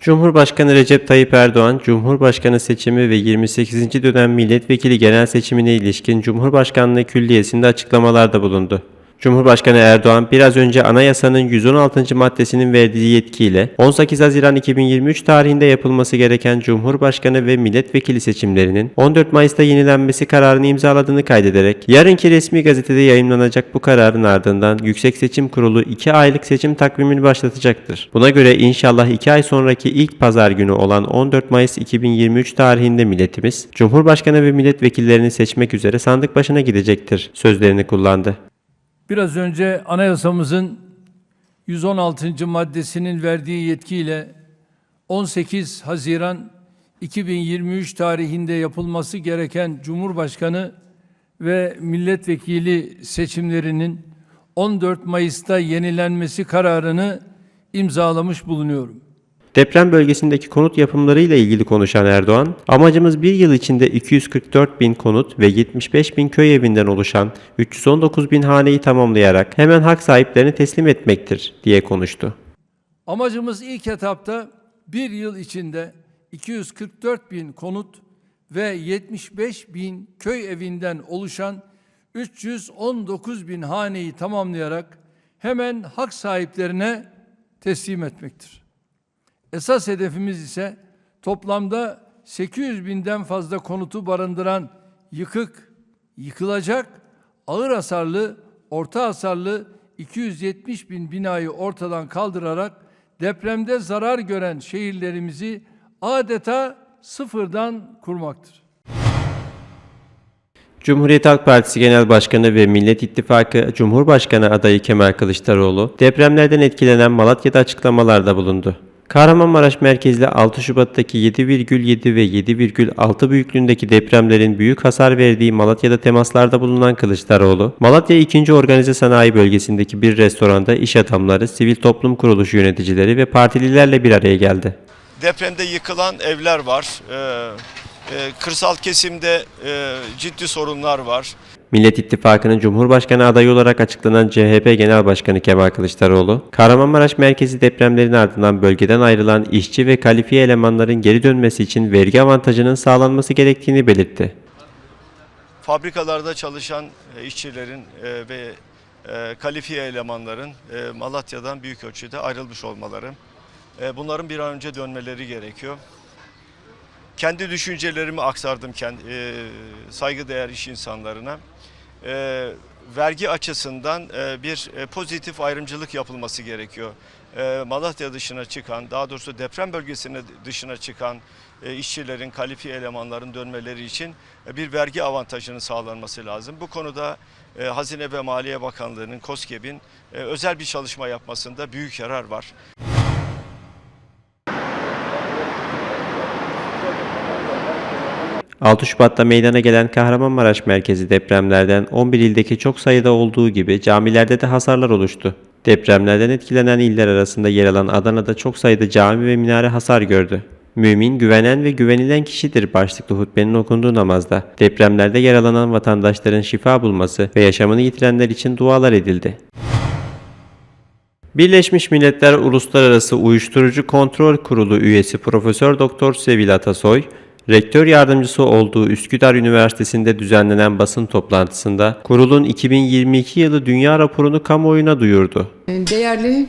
Cumhurbaşkanı Recep Tayyip Erdoğan, Cumhurbaşkanı seçimi ve 28. dönem milletvekili genel seçimine ilişkin Cumhurbaşkanlığı Külliyesi'nde açıklamalarda bulundu. Cumhurbaşkanı Erdoğan biraz önce anayasanın 116. maddesinin verdiği yetkiyle 18 Haziran 2023 tarihinde yapılması gereken Cumhurbaşkanı ve milletvekili seçimlerinin 14 Mayıs'ta yenilenmesi kararını imzaladığını kaydederek yarınki resmi gazetede yayımlanacak bu kararın ardından Yüksek Seçim Kurulu 2 aylık seçim takvimini başlatacaktır. Buna göre inşallah 2 ay sonraki ilk pazar günü olan 14 Mayıs 2023 tarihinde milletimiz Cumhurbaşkanı ve milletvekillerini seçmek üzere sandık başına gidecektir sözlerini kullandı. Biraz önce anayasamızın 116. maddesinin verdiği yetkiyle 18 Haziran 2023 tarihinde yapılması gereken Cumhurbaşkanı ve milletvekili seçimlerinin 14 Mayıs'ta yenilenmesi kararını imzalamış bulunuyorum. Deprem bölgesindeki konut yapımlarıyla ilgili konuşan Erdoğan, amacımız bir yıl içinde 244 bin konut ve 75 bin köy evinden oluşan 319 bin haneyi tamamlayarak hemen hak sahiplerine teslim etmektir diye konuştu. Amacımız ilk etapta bir yıl içinde 244 bin konut ve 75 bin köy evinden oluşan 319 bin haneyi tamamlayarak hemen hak sahiplerine teslim etmektir. Esas hedefimiz ise toplamda 800 binden fazla konutu barındıran yıkık, yıkılacak, ağır hasarlı, orta hasarlı 270 bin binayı ortadan kaldırarak depremde zarar gören şehirlerimizi adeta sıfırdan kurmaktır. Cumhuriyet Halk Partisi Genel Başkanı ve Millet İttifakı Cumhurbaşkanı adayı Kemal Kılıçdaroğlu, depremlerden etkilenen Malatya'da açıklamalarda bulundu. Kahramanmaraş merkezli 6 Şubat'taki 7,7 ve 7,6 büyüklüğündeki depremlerin büyük hasar verdiği Malatya'da temaslarda bulunan Kılıçdaroğlu, Malatya 2. Organize Sanayi Bölgesi'ndeki bir restoranda iş adamları, sivil toplum kuruluşu yöneticileri ve partililerle bir araya geldi. Depremde yıkılan evler var. Ee, e, kırsal kesimde e, ciddi sorunlar var. Millet İttifakı'nın Cumhurbaşkanı adayı olarak açıklanan CHP Genel Başkanı Kemal Kılıçdaroğlu, Kahramanmaraş merkezi depremlerin ardından bölgeden ayrılan işçi ve kalifiye elemanların geri dönmesi için vergi avantajının sağlanması gerektiğini belirtti. Fabrikalarda çalışan e, işçilerin e, ve e, kalifiye elemanların Malatya'dan büyük ölçüde ayrılmış olmaları. Bunların bir an önce dönmeleri gerekiyor. Kendi düşüncelerimi aktardım kendi, e, saygıdeğer iş insanlarına. E, vergi açısından e, bir e, pozitif ayrımcılık yapılması gerekiyor. E, Malatya dışına çıkan, daha doğrusu deprem bölgesine dışına çıkan e, işçilerin, kalifiye elemanların dönmeleri için e, bir vergi avantajının sağlanması lazım. Bu konuda e, Hazine ve Maliye Bakanlığı'nın, KOSGEB'in e, özel bir çalışma yapmasında büyük yarar var. – 6 Şubat'ta meydana gelen Kahramanmaraş merkezi depremlerden 11 ildeki çok sayıda olduğu gibi camilerde de hasarlar oluştu. Depremlerden etkilenen iller arasında yer alan Adana'da çok sayıda cami ve minare hasar gördü. Mümin, güvenen ve güvenilen kişidir başlıklı hutbenin okunduğu namazda. Depremlerde yaralanan vatandaşların şifa bulması ve yaşamını yitirenler için dualar edildi. Birleşmiş Milletler Uluslararası Uyuşturucu Kontrol Kurulu üyesi Profesör Doktor Sevil Atasoy, rektör yardımcısı olduğu Üsküdar Üniversitesi'nde düzenlenen basın toplantısında kurulun 2022 yılı dünya raporunu kamuoyuna duyurdu. Değerli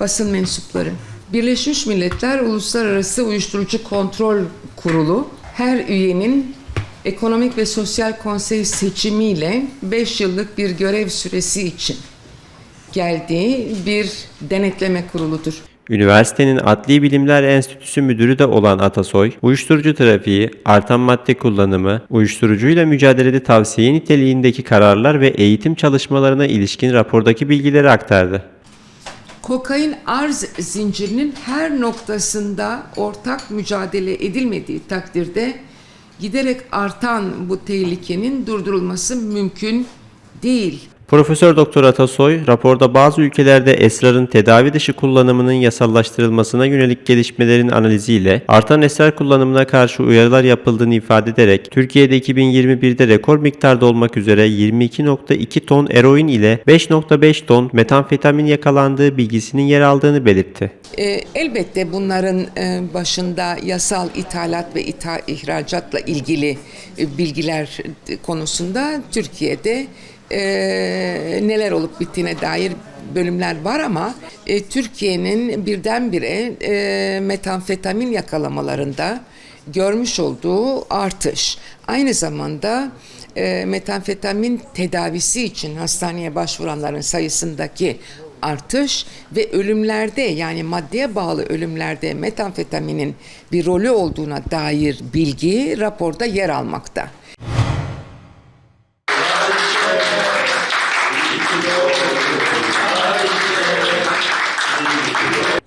basın mensupları, Birleşmiş Milletler Uluslararası Uyuşturucu Kontrol Kurulu her üyenin Ekonomik ve Sosyal Konsey seçimiyle 5 yıllık bir görev süresi için geldiği bir denetleme kuruludur. Üniversitenin Adli Bilimler Enstitüsü müdürü de olan Atasoy, uyuşturucu trafiği, artan madde kullanımı, uyuşturucuyla mücadelede tavsiye niteliğindeki kararlar ve eğitim çalışmalarına ilişkin rapordaki bilgileri aktardı. Kokain arz zincirinin her noktasında ortak mücadele edilmediği takdirde giderek artan bu tehlikenin durdurulması mümkün değil. Profesör Doktor Atasoy, raporda bazı ülkelerde esrarın tedavi dışı kullanımının yasallaştırılmasına yönelik gelişmelerin analiziyle artan esrar kullanımına karşı uyarılar yapıldığını ifade ederek Türkiye'de 2021'de rekor miktarda olmak üzere 22.2 ton eroin ile 5.5 ton metamfetamin yakalandığı bilgisinin yer aldığını belirtti. E, elbette bunların e, başında yasal ithalat ve itha- ihracatla ilgili e, bilgiler konusunda Türkiye'de e, neler olup bittiğine dair bölümler var ama e, Türkiye'nin birdenbire e, metamfetamin yakalamalarında görmüş olduğu artış. Aynı zamanda e, metamfetamin tedavisi için hastaneye başvuranların sayısındaki artış ve ölümlerde yani maddeye bağlı ölümlerde metamfetaminin bir rolü olduğuna dair bilgi raporda yer almakta.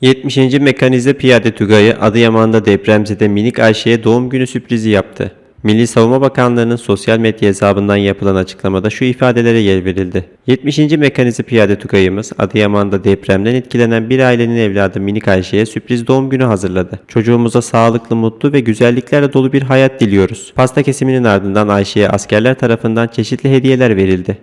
70. Mekanize Piyade Tugayı Adıyaman'da depremzede minik Ayşe'ye doğum günü sürprizi yaptı. Milli Savunma Bakanlığı'nın sosyal medya hesabından yapılan açıklamada şu ifadelere yer verildi. 70. Mekanize Piyade Tugayımız Adıyaman'da depremden etkilenen bir ailenin evladı minik Ayşe'ye sürpriz doğum günü hazırladı. Çocuğumuza sağlıklı, mutlu ve güzelliklerle dolu bir hayat diliyoruz. Pasta kesiminin ardından Ayşe'ye askerler tarafından çeşitli hediyeler verildi.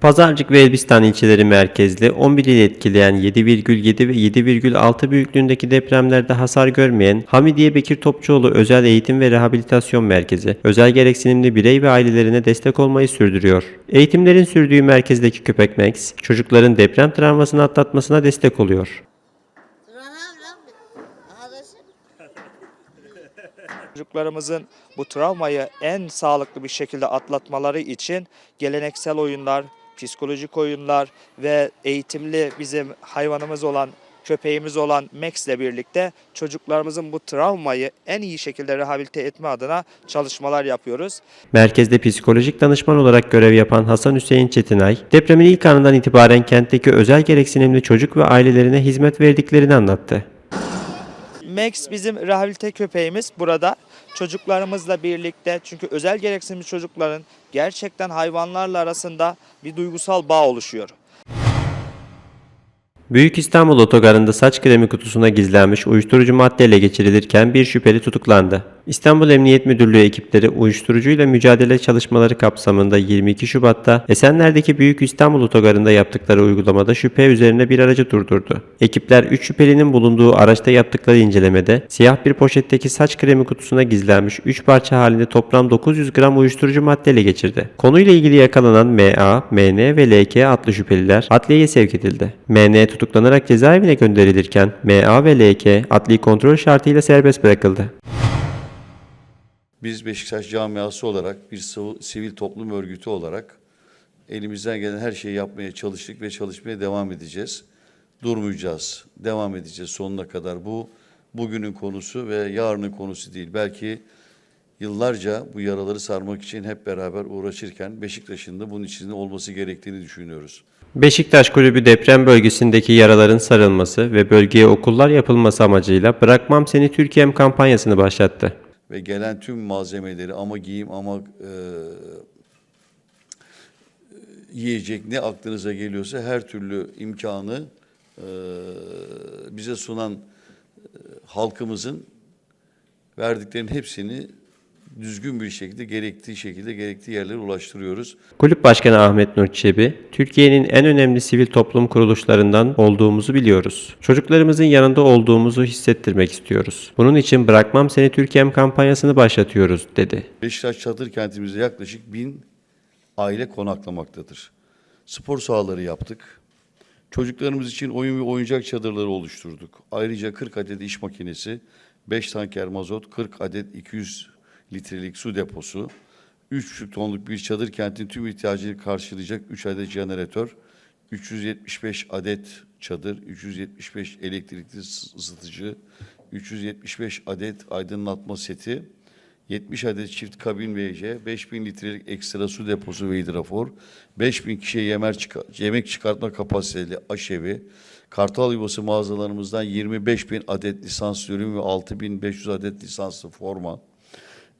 Pazarcık ve Elbistan ilçeleri merkezli 11 il etkileyen 7,7 ve 7,6 büyüklüğündeki depremlerde hasar görmeyen Hamidiye Bekir Topçuoğlu Özel Eğitim ve Rehabilitasyon Merkezi, özel gereksinimli birey ve ailelerine destek olmayı sürdürüyor. Eğitimlerin sürdüğü merkezdeki Köpek Max, çocukların deprem travmasını atlatmasına destek oluyor. Çocuklarımızın bu travmayı en sağlıklı bir şekilde atlatmaları için geleneksel oyunlar, psikolojik oyunlar ve eğitimli bizim hayvanımız olan köpeğimiz olan Max ile birlikte çocuklarımızın bu travmayı en iyi şekilde rehabilite etme adına çalışmalar yapıyoruz. Merkezde psikolojik danışman olarak görev yapan Hasan Hüseyin Çetinay, depremin ilk anından itibaren kentteki özel gereksinimli çocuk ve ailelerine hizmet verdiklerini anlattı. Max bizim rehabilite köpeğimiz burada. Çocuklarımızla birlikte çünkü özel gereksinimli çocukların gerçekten hayvanlarla arasında bir duygusal bağ oluşuyor. Büyük İstanbul Otogarı'nda saç kremi kutusuna gizlenmiş uyuşturucu madde ele geçirilirken bir şüpheli tutuklandı. İstanbul Emniyet Müdürlüğü ekipleri uyuşturucuyla mücadele çalışmaları kapsamında 22 Şubat'ta Esenler'deki Büyük İstanbul Otogarı'nda yaptıkları uygulamada şüphe üzerine bir aracı durdurdu. Ekipler 3 şüphelinin bulunduğu araçta yaptıkları incelemede siyah bir poşetteki saç kremi kutusuna gizlenmiş 3 parça halinde toplam 900 gram uyuşturucu madde ele geçirdi. Konuyla ilgili yakalanan MA, MN ve LK adlı şüpheliler adliyeye sevk edildi. MN tutuklanarak cezaevine gönderilirken MA ve LK adli kontrol şartıyla serbest bırakıldı. Biz Beşiktaş camiası olarak bir sivil toplum örgütü olarak elimizden gelen her şeyi yapmaya çalıştık ve çalışmaya devam edeceğiz. Durmayacağız, devam edeceğiz sonuna kadar. Bu bugünün konusu ve yarının konusu değil. Belki yıllarca bu yaraları sarmak için hep beraber uğraşırken Beşiktaş'ın da bunun içinde olması gerektiğini düşünüyoruz. Beşiktaş Kulübü deprem bölgesindeki yaraların sarılması ve bölgeye okullar yapılması amacıyla Bırakmam Seni Türkiye'm kampanyasını başlattı. Ve gelen tüm malzemeleri ama giyim ama e, yiyecek ne aklınıza geliyorsa her türlü imkanı e, bize sunan e, halkımızın verdiklerinin hepsini düzgün bir şekilde gerektiği şekilde gerektiği yerlere ulaştırıyoruz. Kulüp Başkanı Ahmet Nur Çebi, Türkiye'nin en önemli sivil toplum kuruluşlarından olduğumuzu biliyoruz. Çocuklarımızın yanında olduğumuzu hissettirmek istiyoruz. Bunun için Bırakmam Seni Türkiye'm kampanyasını başlatıyoruz, dedi. Beşiktaş çadır kentimizde yaklaşık bin aile konaklamaktadır. Spor sahaları yaptık. Çocuklarımız için oyun ve oyuncak çadırları oluşturduk. Ayrıca 40 adet iş makinesi, 5 tanker mazot, 40 adet 200 litrelik su deposu, 3,5 tonluk bir çadır kentin tüm ihtiyacını karşılayacak 3 adet jeneratör, 375 adet çadır, 375 elektrikli ısı- ısıtıcı, 375 adet aydınlatma seti, 70 adet çift kabin VC, 5000 litrelik ekstra su deposu ve hidrafor, 5000 kişiye yemek, çıka- yemek çıkartma kapasiteli aşevi, Kartal Yuvası mağazalarımızdan 25 bin adet lisanslı ürün ve 6500 adet lisanslı forma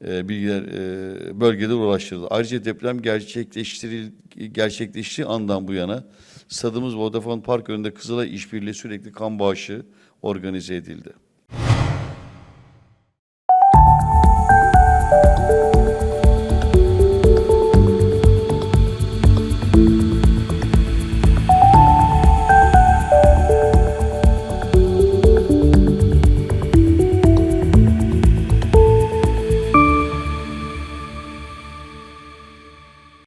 e, bilgiler e, bölgede ulaştırıldı. Ayrıca deprem gerçekleştiril gerçekleştiği andan bu yana stadımız Vodafone Park önünde Kızılay İşbirliği sürekli kan bağışı organize edildi.